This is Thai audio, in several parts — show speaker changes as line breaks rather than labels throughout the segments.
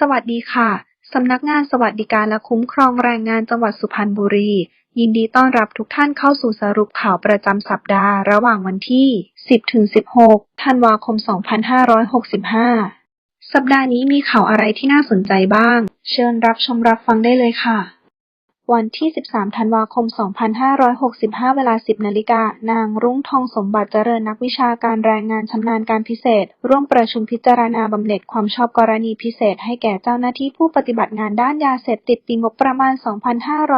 สวัสดีค่ะ สำนักงานสวัสดิการและคุ้มครองแรงงานจังหวัดสุพรรณบุรี ยินดีต้อนรับทุกท่านเข้าสู่สรุปข่าวประจำสัปดาห์ระหว่างวันที่ 10-16 ธันวาคม 2565 สัปดาห์นี้มีข่าวอะไรที่น่าสนใจบ้าง เชิญรับชมรับฟังได้เลยค่ะ วันที่ 13 ธันวาคม 2565 เวลา 10 นาฬิกา นางรุ้งทองสมบัติเจริญนักวิชาการแรงงานชำนาญการพิเศษ ร่วมประชุมพิจารณาบำเหน็จความชอบกรณีพิเศษให้แก่เจ้าหน้าที่ผู้ปฏิบัติงานด้านยาเสพติดปีงบประมาณ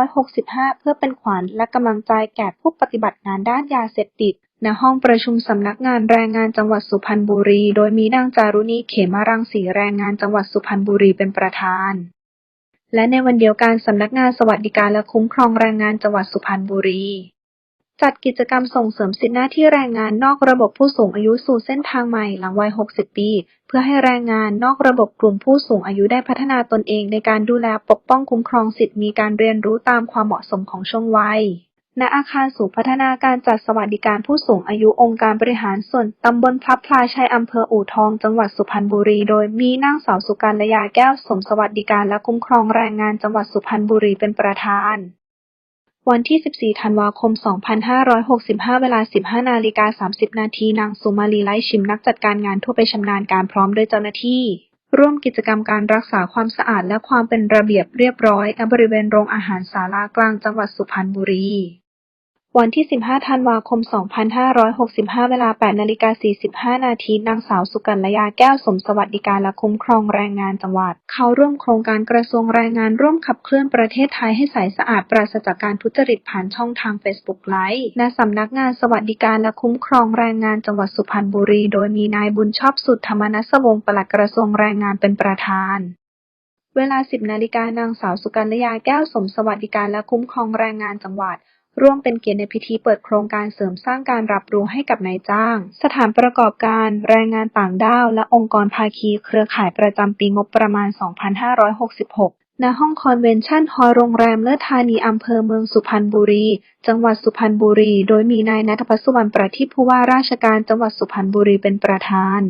2565 เพื่อเป็นขวัญและกำลังใจแก่ผู้ปฏิบัติงานด้านยาเสพติดณห้องประชุมสำนักงานแรงงานจังหวัดสุพรรณบุรี โดยมีนางจารุณีเขมารังสีแรงงานจังหวัดสุพรรณบุรีเป็นประธาน และในวันเดียวกันสำนักงานสวัสดิการและคุ้มครองแรงงานจังหวัดสุพรรณบุรี จัดกิจกรรมส่งเสริมสิทธิหน้าที่แรงงานนอกระบบผู้สูงอายุสู่เส้นทางใหม่หลังวัย 60 ปี เพื่อให้แรงงานนอกระบบกลุ่มผู้สูงอายุได้พัฒนาตนเองในการดูแลปกป้องคุ้มครองสิทธิมีการเรียนรู้ตามความเหมาะสมของช่วงวัย ณอาคารศูนย์พัฒนาการจัดสวัสดิการผู้สูงอายุองค์การบริหารส่วนตำบลพลับพลาชัยอำเภออู่ทอง จังหวัดสุพรรณบุรี โดยมีนางสาวสุกัญญาแก้วสมสวัสดิการและคุ้มครองแรงงานจังหวัดสุพรรณบุรีเป็นประธาน วันที่ 14 ธันวาคม 2565 เวลา 15 นาฬิกา 30 นาทีนางสุมาลีไลชิมนักจัดการงานทั่วไปชำนาญการพร้อมด้วยเจ้าหน้าที่ร่วมกิจกรรมการรักษาความสะอาดและความเป็นระเบียบเรียบร้อยณบริเวณโรงอาหารศาลากลางจังหวัดสุพรรณบุรี วันที่ 15 ธันวาคม 2565 เวลา 8 นาฬิกา 45 นาที นางสาวสุกัญญาแก้วสมสวัสดิการและคุ้มครองแรงงานจังหวัด เข้าร่วมโครงการกระทรวงแรงงานร่วมขับเคลื่อนประเทศไทยให้ใสสะอาดปราศจากการทุจริตผ่านช่องทาง Facebook ไลฟ์ณสำนักงานสวัสดิการและคุ้มครองแรงงานจังหวัดสุพรรณบุรี โดยมีนายบุญชอบสุดธรรมนัสวงศ์ปลัดกระทรวงแรงงานเป็นประธานเวลา 10 นาฬิกานางสาวสุกัญญาแก้วสมสวัสดิการและคุ้มครองแรงงานจังหวัด ร่วมเป็นเกียรติในพิธีเปิดโครงการเสริมสร้างการรับรู้ให้กับนายจ้าง สถานประกอบการ แรงงานต่างด้าว และองค์กรภาคีเครือข่ายประจำปีงบประมาณ 2566 ณ ห้องคอนเวนชั่นฮอลล์โรงแรมเลิศธานีอำเภอเมืองสุพรรณบุรี จังหวัดสุพรรณบุรี โดยมีนายณัฐพัฒสุวรรณประทีปผู้ว่าราชการจังหวัดสุพรรณบุรีเป็นประธาน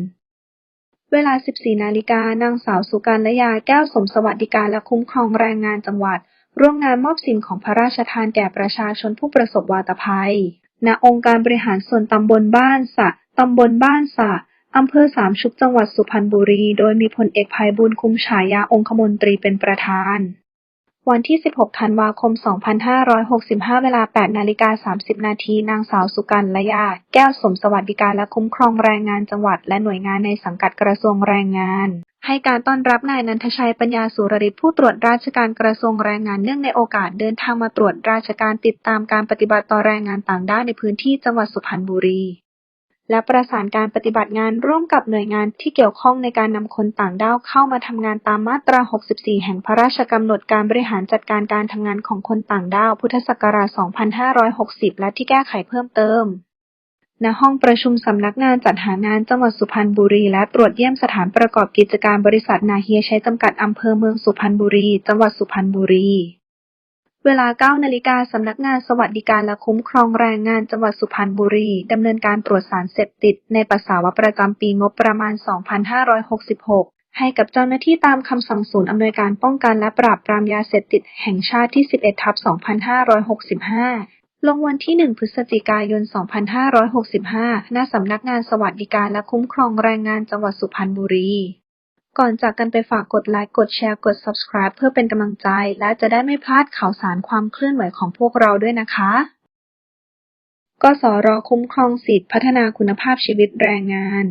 เวลา 14 นาฬิกา นางสาวสุกัญญาแก้วสมสวัสดิการและคุ้มครองแรงงานจังหวัด ร่วมงานมอบสิ่งของพระราชทานแก่ประชาชนผู้ประสบวาตภัย ณ องค์การบริหารส่วนตำบลบ้านสะ ตำบลบ้านสะ อำเภอสามชุกจังหวัดสุพรรณบุรี โดยมีพลเอกภัยบุญคุ้มฉายาองคมนตรีเป็นประธาน วันที่ 16 ธันวาคม 2565 เวลา 8 นาฬิกา 30 นาที นางสาวสุกัญญาแก้วสมสวัสดิการและคุ้มครองแรงงานจังหวัด และหน่วยงานในสังกัดกระทรวงแรงงาน ให้การต้อนรับนายนันทชัยปัญญาสุรริศผู้ตรวจราชการกระทรวงแรงงานเนื่องในโอกาสเดินทางมาตรวจราชการติดตามการปฏิบัติต่อแรงงานต่างด้าวในพื้นที่จังหวัดสุพรรณบุรี และประสานการปฏิบัติงานร่วมกับหน่วยงานที่เกี่ยวข้องในการนำคนต่างด้าวเข้ามาทำงานตามมาตรา 64 แห่งพระราชกำหนดการบริหารจัดการการทำงานของคนต่างด้าว พุทธศักราช 2560 และที่แก้ไขเพิ่มเติม ณห้องประชุมสำนักงานจัดหางานจังหวัดสุพรรณบุรี และตรวจเยี่ยมสถานประกอบกิจการบริษัทนาเฮียใชัยจำกัดอำเภอเมืองสุพรรณบุรี จังหวัดสุพรรณบุรี เวลา 9 นาฬิกาสำนักงานสวัสดิการและคุ้มครองแรงงานจังหวัดสุพรรณบุรีดำเนินการตรวจสารเสพติด ในปัสสาวะประจำปีงบประมาณ 2566 ให้กับเจ้าหน้าที่ตามคำสั่งศูนย์อำนวยการป้องกันและปราบปรามยาเสพติดแห่งชาติที่ 11ทับ2565 ลงวันที่ 1 พฤศจิกายน 2565 ณ สำนักงานสวัสดิการและคุ้มครองแรงงานจังหวัดสุพรรณบุรี ก่อนจากกันไปฝากกดไลค์ กดแชร์ กด Subscribe เพื่อเป็นกำลังใจ และจะได้ไม่พลาดข่าวสารความเคลื่อนไหวของพวกเราด้วยนะคะ กสรคุ้มครองสิทธิพัฒนาคุณภาพชีวิตแรงงาน